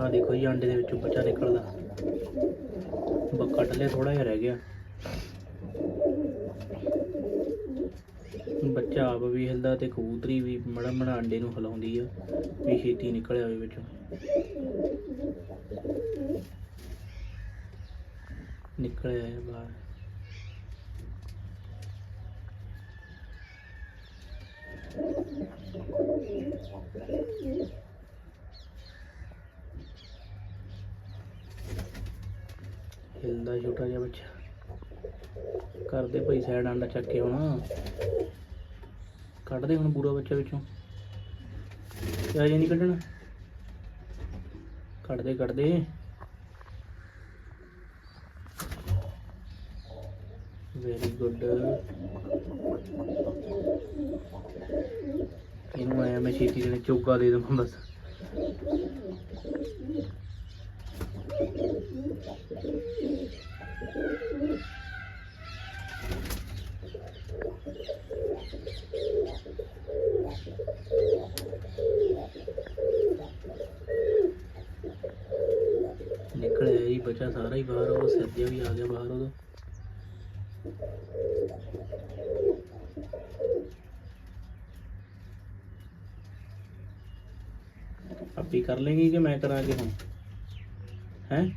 ਆ ਦੇਖੋ ਜੀ, ਅੰਡੇ ਦੇ ਵਿੱਚੋਂ ਬੱਚਾ ਨਿਕਲਦਾ। ਬਸ ਕੱਢ ਥੋੜਾ ਜਿਹਾ ਰਹਿ ਗਿਆ। ਬੱਚਾ ਆਪ ਵੀ ਹਿਲਦਾ ਤੇ ਕਬੂਤਰੀ ਵੀ ਮੜਾ ਮੜਾ ਅੰਡੇ ਨੂੰ ਹਿਲਾਉਂਦੀ ਆ, ਵੀ ਛੇਤੀ ਨਿਕਲ ਆਵੇ ਵਿੱਚੋਂ। ਨਿਕਲ ਆਇਆ ਬਾਹਰ। ਹਿਲਦਾ ਛੋਟਾ ਜਿਹਾ ਬੱਚਾ ਕਰਦੇ ਭਾਈ ਸਾਈਡ ਆਂਡਾ ਚੱਕ ਕੇ ਹੁਣ ਕੱਢ ਹੁਣ ਪੂਰਾ ਬੱਚਾ ਵਿੱਚੋਂ। ਕਿਆ ਜੇ ਨਹੀਂ ਕੱਢਣਾ। ਕੱਢ ਦੇ ਵੈਰੀ ਗੁੱਡ ਇਹਨੂੰ ਆਇਆ ਮੈਂ ਛੇਤੀ ਦੇ ਚੋਗਾ ਦੇ ਦਵਾਂ ਬਸ। ਨਿਕਲਿਆ ਜੀ, ਬੱਚਾ ਸਾਰਾ ਹੀ ਬਾਹਰ ਉਹ ਸਿਰ ਵੀ ਆ ਗਿਆ ਬਾਹਰ ਉਹਦਾ। ਆਪੀ ਕਰ ਲੇਗੀ ਕਿ ਮੈਂ ਕਰਾਂ ਕਿ ਹੁਣ? ਹੈ?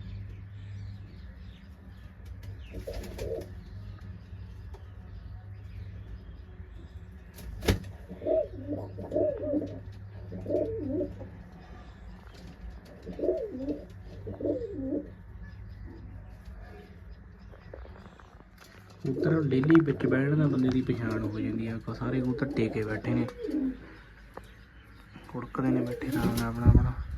ਕਬੂਤਰ ਡੇਲੀ ਵਿੱਚ ਬੈਠਣ ਦਾ ਬੰਦੇ ਦੀ ਪਛਾਣ ਹੋ ਜਾਂਦੀ ਆ। ਸਾਰੇ ਕਬੂਤਰ ਟੇਕੇ ਬੈਠੇ ਨੇ। ਕੁੜਕਦੇ ਨੇ ਬੈਠੇ, ਆਰਾਮ ਨਾਲ ਆਪਣਾ ਆਪਣਾ।